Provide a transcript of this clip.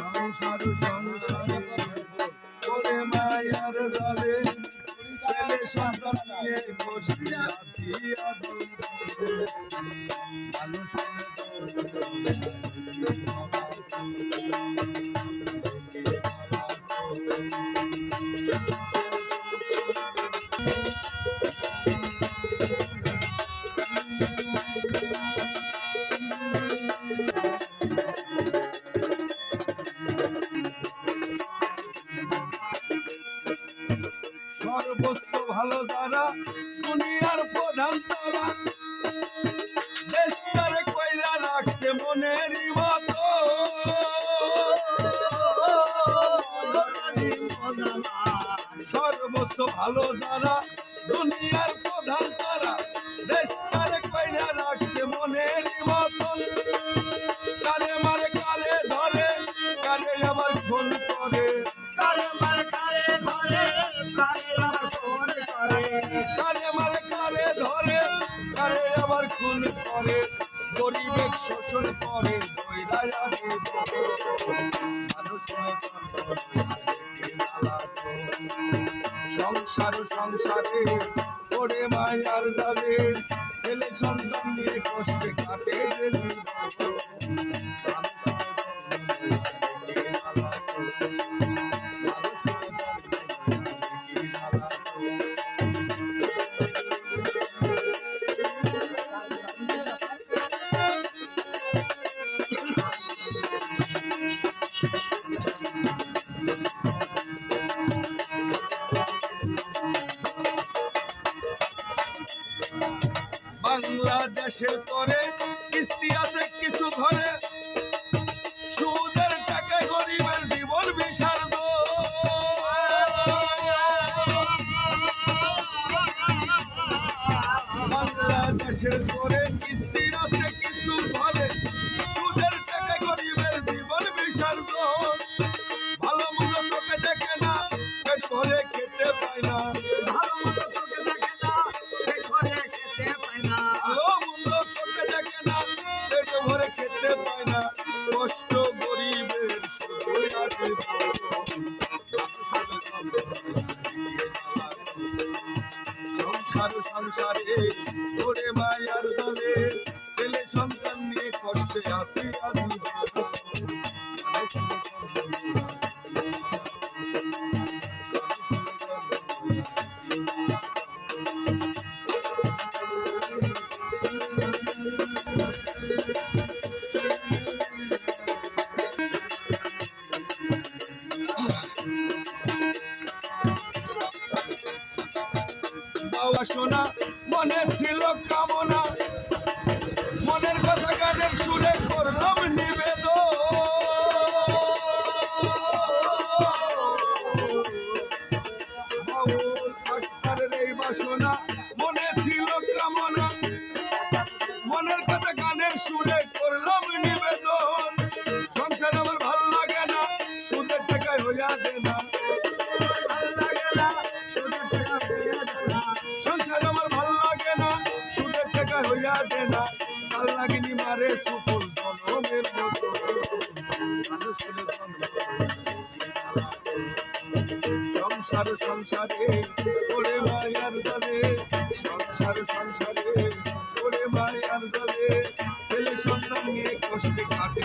সংসার সংসারে করে মায়ার দলে ছেলে সন্তান নিয়ে বসে আছি। মানুষের সর্বোচ্চ ভালো তারা দুনিয়ার প্রধান তারা। দেশটারে কইরা রাখছে মনের মতো সর্বোচ্চ ভালো তারা দুনিয়ার প্রধান তারা। দেশটারে কইরা রাখছে মনের মতন খুন করে, গরিবের শোষণ করে সংসার সংসারে করে মায়ার জালে ছেলে সন্তান নিয়ে কষ্টে কাটে বাংলাদেশের তরে কিস্তি আছে কিছু ঘরে। সুদের টাকা গরিবের জীবন বিশাল বাংলাদেশের তরে কিস্তি আছে কিছু ঘরে। সংসার সংসারে ওরে মায়ার দলে ছেলে সন্তান নিয়ে কষ্টে আছি আমি। এই বাসনা মনে মনের কথা গানের সুরে করলাম নিবেদন সংসার আমার ভালো লাগে না সুদের টাকায় হইয়া দে না ভালো লাগে না সুদের টাকা পেয়ে না সংসার আমার ভালো লাগে না সুদের টাকা হইয়া দে না ভালো লাগেনি মারে জন্ম সংসার, সংসারে ওরে মায়ার দলে সংসার, সংসারে ওরে মায়ার দলে ছেলে সন্তান নিয়ে কষ্টে কাটে।